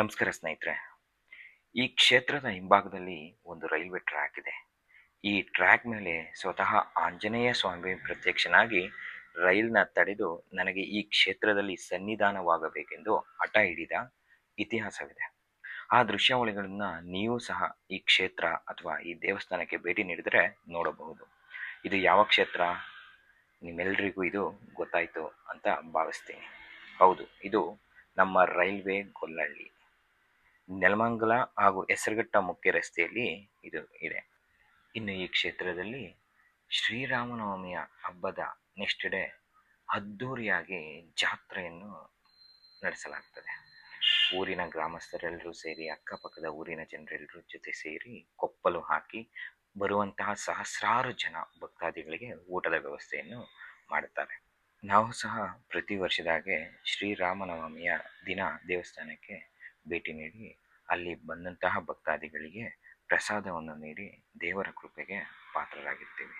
ನಮಸ್ಕಾರ ಸ್ನೇಹಿತರೆ. ಈ ಕ್ಷೇತ್ರದ ಹಿಂಭಾಗದಲ್ಲಿ ಒಂದು ರೈಲ್ವೆ ಟ್ರ್ಯಾಕ್ ಇದೆ. ಈ ಟ್ರ್ಯಾಕ್ ಮೇಲೆ ಸ್ವತಃ ಆಂಜನೇಯ ಸ್ವಾಮಿ ಪ್ರತ್ಯಕ್ಷನಾಗಿ ರೈಲ್ನ ತಡೆದು ನನಗೆ ಈ ಕ್ಷೇತ್ರದಲ್ಲಿ ಸನ್ನಿಧಾನವಾಗಬೇಕೆಂದು ಹಠ ಹಿಡಿದ ಇತಿಹಾಸವಿದೆ. ಆ ದೃಶ್ಯಾವಳಿಗಳನ್ನು ನೀವು ಸಹ ಈ ಕ್ಷೇತ್ರ ಅಥವಾ ಈ ದೇವಸ್ಥಾನಕ್ಕೆ ಭೇಟಿ ನೀಡಿದರೆ ನೋಡಬಹುದು. ಇದು ಯಾವ ಕ್ಷೇತ್ರ? ನಿಮ್ಮೆಲ್ಲರಿಗೂ ಇದು ಗೊತ್ತಾಯಿತು ಅಂತ ಭಾವಿಸ್ತೀನಿ. ಹೌದು, ಇದು ನಮ್ಮ ರೈಲ್ವೆ ಗೊಲ್ಲಹಳ್ಳಿ ನೆಲಮಂಗಲ ಹಾಗೂ ಹೆಸರುಘಟ್ಟ ಮುಖ್ಯ ರಸ್ತೆಯಲ್ಲಿ ಇದು ಇದೆ. ಇನ್ನು ಈ ಕ್ಷೇತ್ರದಲ್ಲಿ ಶ್ರೀರಾಮನವಮಿಯ ಹಬ್ಬದ ನೆಕ್ಸ್ಟ್ ಡೇ ಅದ್ಧೂರಿಯಾಗಿ ಜಾತ್ರೆಯನ್ನು ನಡೆಸಲಾಗ್ತದೆ. ಊರಿನ ಗ್ರಾಮಸ್ಥರೆಲ್ಲರೂ ಸೇರಿ, ಅಕ್ಕಪಕ್ಕದ ಊರಿನ ಜನರೆಲ್ಲರೂ ಜೊತೆ ಸೇರಿ ಕೊಪ್ಪಲು ಹಾಕಿ ಬರುವಂತಹ ಸಹಸ್ರಾರು ಜನ ಭಕ್ತಾದಿಗಳಿಗೆ ಊಟದ ವ್ಯವಸ್ಥೆಯನ್ನು ಮಾಡುತ್ತಾರೆ. ನಾವು ಸಹ ಪ್ರತಿ ವರ್ಷದಾಗೆ ಶ್ರೀರಾಮನವಮಿಯ ದಿನ ದೇವಸ್ಥಾನಕ್ಕೆ ಭೇಟಿ ನೀಡಿ ಅಲ್ಲಿ ಬಂದಂತಹ ಭಕ್ತಾದಿಗಳಿಗೆ ಪ್ರಸಾದವನ್ನು ನೀಡಿ ದೇವರ ಕೃಪೆಗೆ ಪಾತ್ರರಾಗಿರ್ತೀವಿ.